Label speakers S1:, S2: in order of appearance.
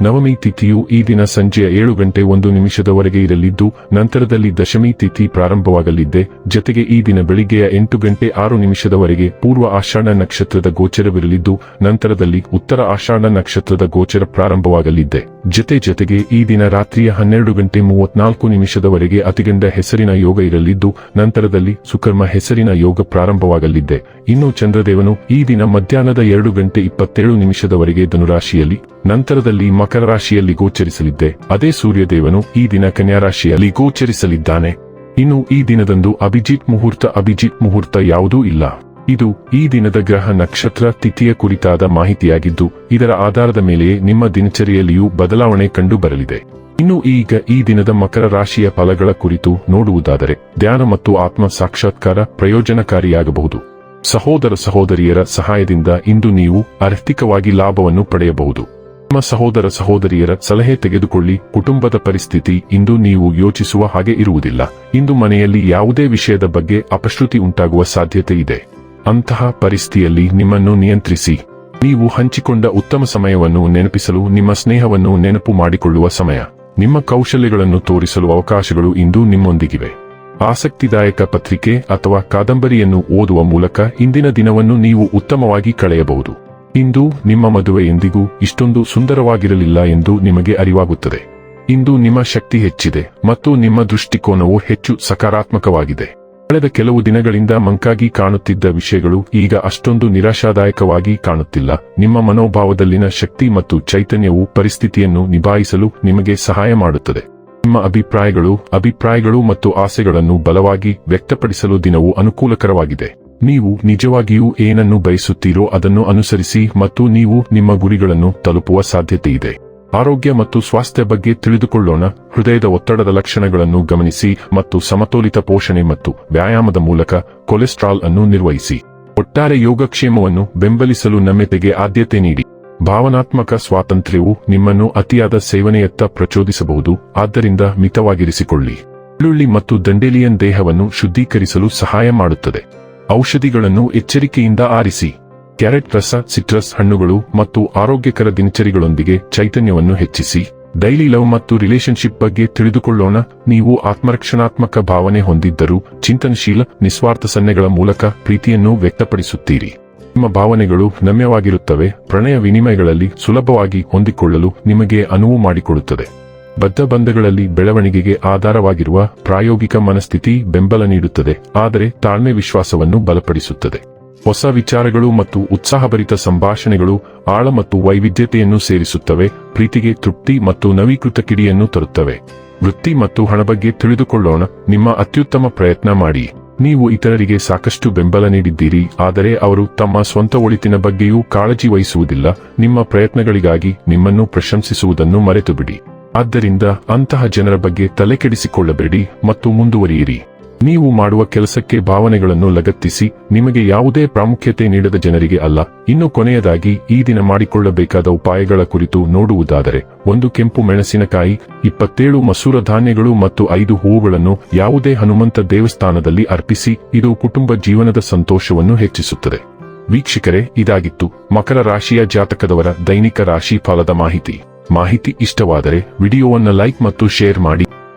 S1: ನವಮಿ ತಿಥಿಯು ಈ ದಿನ ಸಂಜೆಯ ಏಳು ಗಂಟೆ ಒಂದು ನಿಮಿಷದವರೆಗೆ ಇರಲಿದ್ದು, ನಂತರದಲ್ಲಿ ದಶಮಿ ತಿಥಿ ಪ್ರಾರಂಭವಾಗಲಿದ್ದೆ. ಜೊತೆಗೆ ಈ ದಿನ ಬೆಳಿಗ್ಗೆಯ ಎಂಟು ಗಂಟೆ ಆರು ನಿಮಿಷದವರೆಗೆ ಪೂರ್ವ ಆಷಾಢ ನಕ್ಷತ್ರದ ಗೋಚರವಿರಲಿದ್ದು, ನಂತರದಲ್ಲಿ ಉತ್ತರ ಆಷಾಢ ನಕ್ಷತ್ರದ ಗೋಚರ ಪ್ರಾರಂಭವಾಗಲಿದ್ದೆ. ಜೊತೆ ಜೊತೆಗೆ ಈ ದಿನ ರಾತ್ರಿಯ ಹನ್ನೆರಡು ಗಂಟೆ ಮೂವತ್ನಾಲ್ಕು ನಿಮಿಷದವರೆಗೆ ಅತಿಗಂಡ ಹೆಸರಿನ ಯೋಗ ಇರಲಿದ್ದು, ನಂತರದಲ್ಲಿ ಸುಕರ್ಮ ಹೆಸರಿನ ಯೋಗ ಪ್ರಾರಂಭವಾಗಲಿದೆ. ಇನ್ನು ಚಂದ್ರದೇವನು ಈ ದಿನ ಮಧ್ಯಾಹ್ನದ ಎರಡು ಗಂಟೆ ಇಪ್ಪತ್ತೇಳು ನಿಮಿಷದವರೆಗೆ ಧನುರಾಶಿಯಲ್ಲಿ, ನಂತರದಲ್ಲಿ ಮಕರ ರಾಶಿಯಲ್ಲಿ ಗೋಚರಿಸಲಿದ್ದೆ. ಅದೇ ಸೂರ್ಯದೇವನು ಈ ದಿನ ಕನ್ಯಾ ರಾಶಿಯಲ್ಲಿ ಗೋಚರಿಸಲಿದ್ದಾನೆ. ಇನ್ನು ಈ ದಿನದಂದು ಅಭಿಜಿತ್ ಮುಹೂರ್ತ ಅಭಿಜಿತ್ ಮುಹೂರ್ತ ಯಾವುದೂ ಇಲ್ಲ. ಇದು ಈ ದಿನದ ಗ್ರಹ ನಕ್ಷತ್ರ ತಿಥಿಯ ಕುರಿತಾದ ಮಾಹಿತಿಯಾಗಿದ್ದು, ಇದರ ಆಧಾರದ ಮೇಲೆಯೇ ನಿಮ್ಮ ದಿನಚರಿಯಲ್ಲಿಯೂ ಬದಲಾವಣೆ ಕಂಡು ಬರಲಿದೆ ಇನ್ನು ಈಗ ಈ ದಿನದ ಮಕರ ರಾಶಿಯ ಫಲಗಳ ಕುರಿತು ನೋಡುವುದಾದರೆ, ಧ್ಯಾನ ಮತ್ತು ಆತ್ಮ ಸಾಕ್ಷಾತ್ಕಾರ ಪ್ರಯೋಜನಕಾರಿಯಾಗಬಹುದು. ಸಹೋದರ ಸಹೋದರಿಯರ ಸಹಾಯದಿಂದ ಇಂದು ನೀವು ಆರ್ಥಿಕವಾಗಿ ಲಾಭವನ್ನು ಪಡೆಯಬಹುದು. ನಿಮ್ಮ ಸಹೋದರ ಸಹೋದರಿಯರ ಸಲಹೆ ತೆಗೆದುಕೊಳ್ಳಿ. ಕುಟುಂಬದ ಪರಿಸ್ಥಿತಿ ಇಂದು ನೀವು ಯೋಚಿಸುವ ಹಾಗೆ ಇರುವುದಿಲ್ಲ. ಇಂದು ಮನೆಯಲ್ಲಿ ಯಾವುದೇ ವಿಷಯದ ಬಗ್ಗೆ ಅಪಶ್ರುತಿ ಉಂಟಾಗುವ ಸಾಧ್ಯತೆ ಇದೆ. ಅಂತಹ ಪರಿಸ್ಥಿತಿಯಲ್ಲಿ ನಿಮ್ಮನ್ನು ನಿಯಂತ್ರಿಸಿ. ನೀವು ಹಂಚಿಕೊಂಡ ಉತ್ತಮ ಸಮಯವನ್ನು ನೆನಪಿಸಲು, ನಿಮ್ಮ ಸ್ನೇಹವನ್ನು ನೆನಪು ಮಾಡಿಕೊಳ್ಳುವ ಸಮಯ. ನಿಮ್ಮ ಕೌಶಲ್ಯಗಳನ್ನು ತೋರಿಸಲು ಅವಕಾಶಗಳು ಇಂದು ನಿಮ್ಮೊಂದಿಗಿವೆ. ಆಸಕ್ತಿದಾಯಕ ಪತ್ರಿಕೆ ಅಥವಾ ಕಾದಂಬರಿಯನ್ನು ಓದುವ ಮೂಲಕ ಇಂದಿನ ದಿನವನ್ನು ನೀವು ಉತ್ತಮವಾಗಿ ಕಳೆಯಬಹುದು. ಇಂದು ನಿಮ್ಮ ಮದುವೆ ಎಂದಿಗೂ ಇಷ್ಟೊಂದು ಸುಂದರವಾಗಿರಲಿಲ್ಲ ಎಂದು ನಿಮಗೆ ಅರಿವಾಗುತ್ತದೆ. ಇಂದು ನಿಮ್ಮ ಶಕ್ತಿ ಹೆಚ್ಚಿದೆ ಮತ್ತು ನಿಮ್ಮ ದೃಷ್ಟಿಕೋನವು ಹೆಚ್ಚು ಸಕಾರಾತ್ಮಕವಾಗಿದೆ. ಕಳೆದ ಕೆಲವು ದಿನಗಳಿಂದ ಮಂಕಾಗಿ ಕಾಣುತ್ತಿದ್ದ ವಿಷಯಗಳು ಈಗ ಅಷ್ಟೊಂದು ನಿರಾಶಾದಾಯಕವಾಗಿ ಕಾಣುತ್ತಿಲ್ಲ. ನಿಮ್ಮ ಮನೋಭಾವದಲ್ಲಿನ ಶಕ್ತಿ ಮತ್ತು ಚೈತನ್ಯವು ಪರಿಸ್ಥಿತಿಯನ್ನು ನಿಭಾಯಿಸಲು ನಿಮಗೆ ಸಹಾಯ ಮಾಡುತ್ತದೆ. ನಿಮ್ಮ ಅಭಿಪ್ರಾಯಗಳು ಅಭಿಪ್ರಾಯಗಳು ಮತ್ತು ಆಸೆಗಳನ್ನು ಬಲವಾಗಿ ವ್ಯಕ್ತಪಡಿಸಲು ದಿನವು ಅನುಕೂಲಕರವಾಗಿದೆ. ನೀವು ನಿಜವಾಗಿಯೂ ಏನನ್ನು ಬಯಸುತ್ತೀರೋ ಅದನ್ನು ಅನುಸರಿಸಿ ಮತ್ತು ನೀವು ನಿಮ್ಮ ಗುರಿಗಳನ್ನು ತಲುಪುವ ಸಾಧ್ಯತೆಯಿದೆ. ಆರೋಗ್ಯ ಮತ್ತು ಸ್ವಾಸ್ಥ್ಯ ಬಗ್ಗೆ ತಿಳಿದುಕೊಳ್ಳೋಣ. ಹೃದಯದ ಒತ್ತಡದ ಲಕ್ಷಣಗಳನ್ನು ಗಮನಿಸಿ ಮತ್ತು ಸಮತೋಲಿತ ಪೋಷಣೆ ಮತ್ತು ವ್ಯಾಯಾಮದ ಮೂಲಕ ಕೊಲೆಸ್ಟ್ರಾಲ್ ಅನ್ನು ನಿರ್ವಹಿಸಿ. ಒಟ್ಟಾರೆ ಯೋಗಕ್ಷೇಮವನ್ನು ಬೆಂಬಲಿಸಲು ನಮ್ಯತೆಗೆ ಆದ್ಯತೆ ನೀಡಿ. ಭಾವನಾತ್ಮಕ ಸ್ವಾತಂತ್ರ್ಯವು ನಿಮ್ಮನ್ನು ಅತಿಯಾದ ಸೇವನೆಯತ್ತ ಪ್ರಚೋದಿಸಬಹುದು. ಆದ್ದರಿಂದ ಮಿತವಾಗಿರಿಸಿಕೊಳ್ಳಿ. ಬೆಳ್ಳುಳ್ಳಿ ಮತ್ತು ದಂಡೇಲಿಯನ್ ದೇಹವನ್ನು ಶುದ್ಧೀಕರಿಸಲು ಸಹಾಯ ಮಾಡುತ್ತದೆ. ಔಷಧಿಗಳನ್ನು ಎಚ್ಚರಿಕೆಯಿಂದ ಆರಿಸಿ. ಕ್ಯಾರೆಟ್ ರಸ, ಸಿಟ್ರಸ್ ಹಣ್ಣುಗಳು ಮತ್ತು ಆರೋಗ್ಯಕರ ದಿನಚರಿಗಳೊಂದಿಗೆ ಚೈತನ್ಯವನ್ನು ಹೆಚ್ಚಿಸಿ, ಡೈಲಿ ಲವ್ ಮತ್ತು ರಿಲೇಶನ್ಶಿಪ್ ಬಗ್ಗೆ ತಿಳಿದುಕೊಳ್ಳೋಣ. ನೀವು ಆತ್ಮರಕ್ಷಣಾತ್ಮಕ ಭಾವನೆ ಹೊಂದಿದ್ದರೂ ಚಿಂತನಶೀಲ, ನಿಸ್ವಾರ್ಥ ಸನ್ನೆಗಳ ಮೂಲಕ ಪ್ರೀತಿಯನ್ನು ವ್ಯಕ್ತಪಡಿಸುತ್ತೀರಿ. ನಿಮ್ಮ ಭಾವನೆಗಳು ನಮ್ಯವಾಗಿರುತ್ತವೆ, ಪ್ರಣಯ ವಿನಿಮಯಗಳಲ್ಲಿ ಸುಲಭವಾಗಿ ಹೊಂದಿಕೊಳ್ಳಲು ನಿಮಗೆ ಅನುವು ಮಾಡಿಕೊಡುತ್ತದೆ. ಬದ್ಧ ಬಂಧಗಳಲ್ಲಿ ಬೆಳವಣಿಗೆಗೆ ಆಧಾರವಾಗಿರುವ ಪ್ರಾಯೋಗಿಕ ಮನಸ್ಥಿತಿ ಬೆಂಬಲ ನೀಡುತ್ತದೆ, ಆದರೆ ತಾಳ್ಮೆ ವಿಶ್ವಾಸವನ್ನು ಬಲಪಡಿಸುತ್ತದೆ. ಹೊಸ ವಿಚಾರಗಳು ಮತ್ತು ಉತ್ಸಾಹಭರಿತ ಸಂಭಾಷಣೆಗಳು ಆಳ ಮತ್ತು ವೈವಿಧ್ಯತೆಯನ್ನು ಸೇರಿಸುತ್ತವೆ, ಪ್ರೀತಿಗೆ ತೃಪ್ತಿ ಮತ್ತು ನವೀಕೃತ ಕಿಡಿಯನ್ನು ತರುತ್ತವೆ. ವೃತ್ತಿ ಮತ್ತು ಹಣ ಬಗ್ಗೆ ತಿಳಿದುಕೊಳ್ಳೋಣ, ನಿಮ್ಮ ಅತ್ಯುತ್ತಮ ಪ್ರಯತ್ನ ಮಾಡಿ. ನೀವು ಇತರರಿಗೆ ಸಾಕಷ್ಟು ಬೆಂಬಲ ನೀಡಿದ್ದೀರಿ, ಆದರೆ ಅವರು ತಮ್ಮ ಸ್ವಂತ ಒಳಿತಿನ ಬಗ್ಗೆಯೂ ಕಾಳಜಿ ವಹಿಸುವುದಿಲ್ಲ. ನಿಮ್ಮ ಪ್ರಯತ್ನಗಳಿಗಾಗಿ ನಿಮ್ಮನ್ನು ಪ್ರಶಂಸಿಸುವುದನ್ನು ಮರೆತುಬಿಡಿ. ಆದ್ದರಿಂದ ಅಂತಹ ಜನರ ಬಗ್ಗೆ ತಲೆಕೆಡಿಸಿಕೊಳ್ಳಬೇಡಿ ಮತ್ತು ಮುಂದುವರಿಯಿರಿ. ನೀವು ಮಾಡುವ ಕೆಲಸಕ್ಕೆ ಭಾವನೆಗಳನ್ನು ಲಗತ್ತಿಸಿ, ನಿಮಗೆ ಯಾವುದೇ ಪ್ರಾಮುಖ್ಯತೆ ನೀಡದ ಜನರಿಗೆ ಅಲ್ಲ. ಇನ್ನು ಕೊನೆಯದಾಗಿ, ಈ ದಿನ ಮಾಡಿಕೊಳ್ಳಬೇಕಾದ ಉಪಾಯಗಳ ಕುರಿತು ನೋಡುವುದಾದರೆ, ಒಂದು ಕೆಂಪು ಮೆಣಸಿನಕಾಯಿ, ಇಪ್ಪತ್ತೇಳು ಮಸೂರ ಧಾನ್ಯಗಳು ಮತ್ತು ಐದು ಹೂವುಗಳನ್ನು ಯಾವುದೇ ಹನುಮಂತ ದೇವಸ್ಥಾನದಲ್ಲಿ ಅರ್ಪಿಸಿ, ಇದು ಕುಟುಂಬ ಜೀವನದ ಸಂತೋಷವನ್ನು ಹೆಚ್ಚಿಸುತ್ತದೆ. ವೀಕ್ಷಕರೇ, ಇದಾಗಿತ್ತು ಮಕರ ರಾಶಿಯ ಜಾತಕದವರ ದೈನಿಕ ರಾಶಿ ಫಲದ ಮಾಹಿತಿ. ಮಾಹಿತಿ ಇಷ್ಟವಾದರೆ, ವಿಡಿಯೋವನ್ನು ಲೈಕ್ ಮತ್ತು ಶೇರ್ ಮಾಡಿ.